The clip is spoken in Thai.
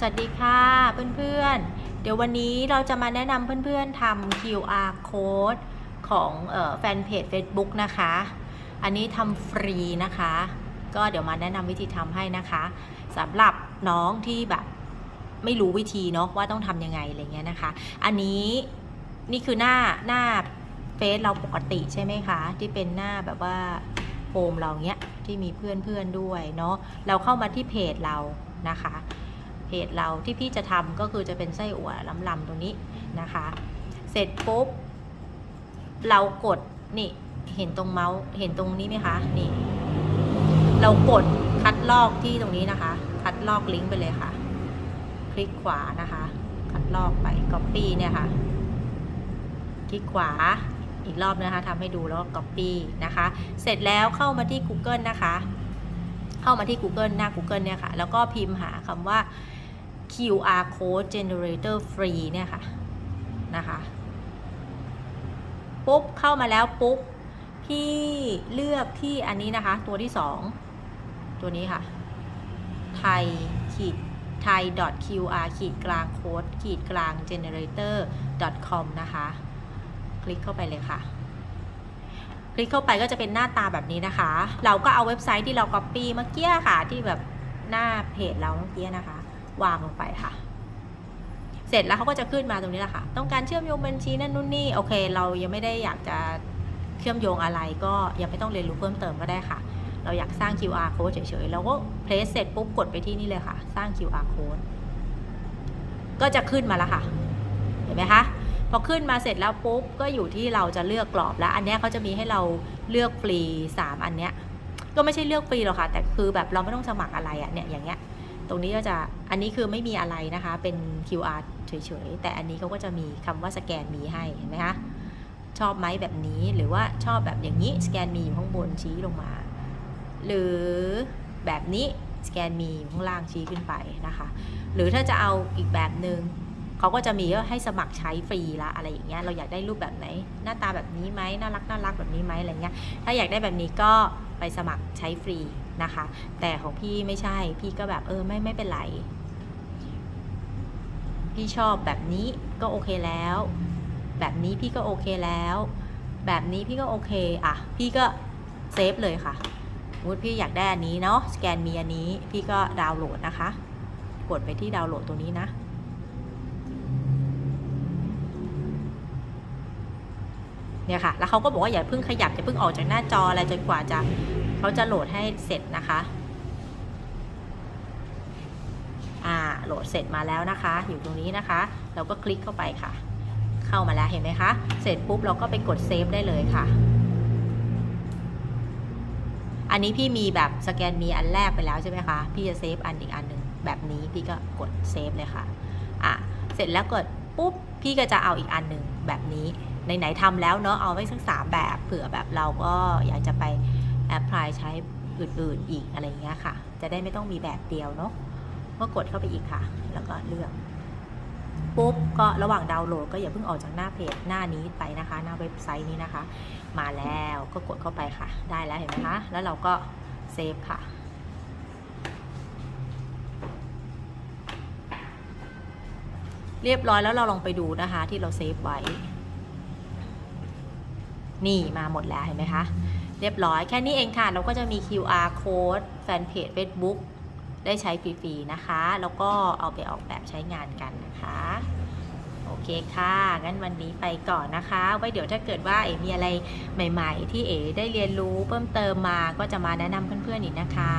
สวัสดีค่ะเพื่อนๆ เดี๋ยววันนี้เราจะมาแนะนำเพื่อนๆทำ QR code ของแฟนเพจ Facebook นะคะ อันนี้ทำฟรีนะคะ ก็เดี๋ยวมาแนะนำวิธีทำให้นะคะสำหรับน้องที่แบบไม่รู้วิธีเนาะว่าต้องทำยังไงอะไรเงี้ยนะคะ อันนี้นี่คือหน้าหน้าเฟซเราปกติใช่ไหมคะ ที่เป็นหน้าแบบว่าโฮมเราเนี้ยที่มีเพื่อนๆด้วยเนาะเราเข้ามาที่เพจเรานะคะ เพจเราที่พี่จะทำก็คือจะเป็นไส้อั่วลำๆตรงนี้นะคะ เสร็จปุ๊บ เรากดนี่เห็นตรงเมาส์เห็นตรงนี้ไหมคะนี่ เรากดคัดลอกที่ตรงนี้นะคะ คัดลอกลิงก์ไปเลยค่ะ คลิกขวานะคะ คัดลอกไป Copy เนี่ยค่ะ คลิกขวาอีกรอบนะคะทำให้ดูแล้วก็ Copy นะคะ เสร็จแล้วเข้ามาที่ Google นะคะ เข้ามาที่ Google หน้า Google เนี่ยค่ะ แล้วก็พิมพ์หาคำว่า QR code generator free เนี่ยค่ะนะคะปุ๊บเข้ามาแล้วปุ๊บพี่เลือกที่อันนี้นะคะ ตัวที่สองตัวนี้ค่ะ ไทยขีดไทย .qr ขีดกลางโค้ดขีดกลาง generator com นะคะ คลิกเข้าไปเลยค่ะ คลิกเข้าไปก็จะเป็นหน้าตาแบบนี้นะคะ เราก็เอาเว็บไซต์ที่เรา Copy เมื่อกี้ค่ะที่แบบหน้าเพจเราเมื่อกี้นะคะ วางลงไปค่ะ เสร็จแล้วเขาก็จะขึ้นมาตรงนี้แหละค่ะ ต้องการเชื่อมโยงบัญชีนั่นนู่นนี่โอเค เรายังไม่ได้อยากจะเชื่อมโยงอะไรก็ยังไม่ต้องเรียนรู้เพิ่มเติมก็ได้ค่ะ เราอยากสร้าง QR code เฉยๆเราก็เพลสเสร็จปุ๊บกดไปที่นี่เลยค่ะ สร้าง QR code ก็จะขึ้นมาแล้วค่ะ เห็นไหมคะพอขึ้นมาเสร็จแล้วปุ๊บก็อยู่ที่เราจะเลือกกรอบแล้ว อันนี้เขาจะมีให้เราเลือกฟรี 3 อันเนี้ยก็ไม่ใช่เลือกฟรีหรอกค่ะ แต่คือแบบเราไม่ต้องสมัครอะไรอะเนี่ยอย่างเงี้ย ตรงนี้ก็จะอันนี้คือไม่มีอะไรนะคะ เป็น QR เฉยๆ แต่อันนี้เขาก็จะมีคำว่าสแกนมีให้เห็นไหมคะชอบไหมแบบนี้หรือว่าชอบแบบอย่างนี้สแกนมีอยู่ข้างบนชี้ลงมา หรือแบบนี้สแกนมีอยู่ข้างล่างชี้ขึ้นไปนะคะ หรือถ้าจะเอาอีกแบบหนึง่ง เขาก็จะมีว่าให้สมัครใช้ฟรีละอะไรอย่างเงี้ยเราอยากได้รูปแบบไหน หน้าตาแบบนี้ไหมน่ารักน่ารักแบบนี้ไหมอะไรเงี้ยถ้าอยากได้แบบนี้ก็ไปสมัครใช้ฟรีนะคะ แต่ของพี่ไม่ใช่พี่ก็แบบเออไม่ไม่เป็นไร พี่ชอบแบบนี้ก็โอเคแล้ว แบบนี้พี่ก็โอเคแล้ว แบบนี้พี่ก็โอเคอะพี่ก็เซฟเลยค่ะสมมุติพี่อยากได้อันนี้เนาะสแกนมีอันนี้พี่ก็ดาวน์โหลดนะคะ กดไปที่ดาวน์โหลดตัวนี้นะ เนี่ยค่ะ แล้วเขาก็บอกว่าอย่าเพิ่งขยับอย่าเพิ่งออกจากหน้าจออะไรจนกว่าจะเขาจะโหลดให้เสร็จนะคะอ่าโหลดเสร็จมาแล้วนะคะ อยู่ตรงนี้นะคะ เราก็คลิกเข้าไปค่ะ เข้ามาแล้วเห็นไหมคะ เสร็จปุ๊บเราก็ไปกดเซฟได้เลยค่ะ อันนี้พี่มีแบบสแกนมีอันแรกไปแล้วใช่ไหมคะ พี่จะเซฟอันอีกอันหนึ่งแบบนี้พี่ก็กดเซฟเลยค่ะอะเสร็จแล้วกดปุ๊บพี่ก็จะเอาอีกอันหนึ่งแบบนี้ ไหนๆทำแล้วเนาะเอาไว้สักสามแบบเผื่อแบบเราก็อยากจะไปแอพพลายใช้อื่นๆอีกอะไรเงี้ยค่ะ จะได้ไม่ต้องมีแบบเดียวเนาะก็กดเข้าไปอีกค่ะ แล้วก็เลือกปุ๊บก็ระหว่างดาวน์โหลดก็อย่าเพิ่งออกจากหน้าเพจหน้านี้ไปนะคะ หน้าเว็บไซต์นี้นะคะ มาแล้วก็กดเข้าไปค่ะ ได้แล้วเห็นไหมคะแล้วเราก็เซฟค่ะเรียบร้อยแล้วเราลองไปดูนะคะที่เราเซฟไว้ นี่มาหมดแล้วเห็นไหมคะ เรียบร้อยแค่นี้เองค่ะ เราก็จะมี QR code แฟนเพจ Facebook ได้ใช้ฟรีๆนะคะ แล้วก็เอาไปออกแบบใช้งานกันนะคะ โอเคค่ะ งั้นวันนี้ไปก่อนนะคะ ไว้เดี๋ยวถ้าเกิดว่าเอ๋มีอะไรใหม่ ๆ ที่เอ๋ได้เรียนรู้เพิ่มเติมมาก็จะมาแนะนำเพื่อนๆอีกนะคะ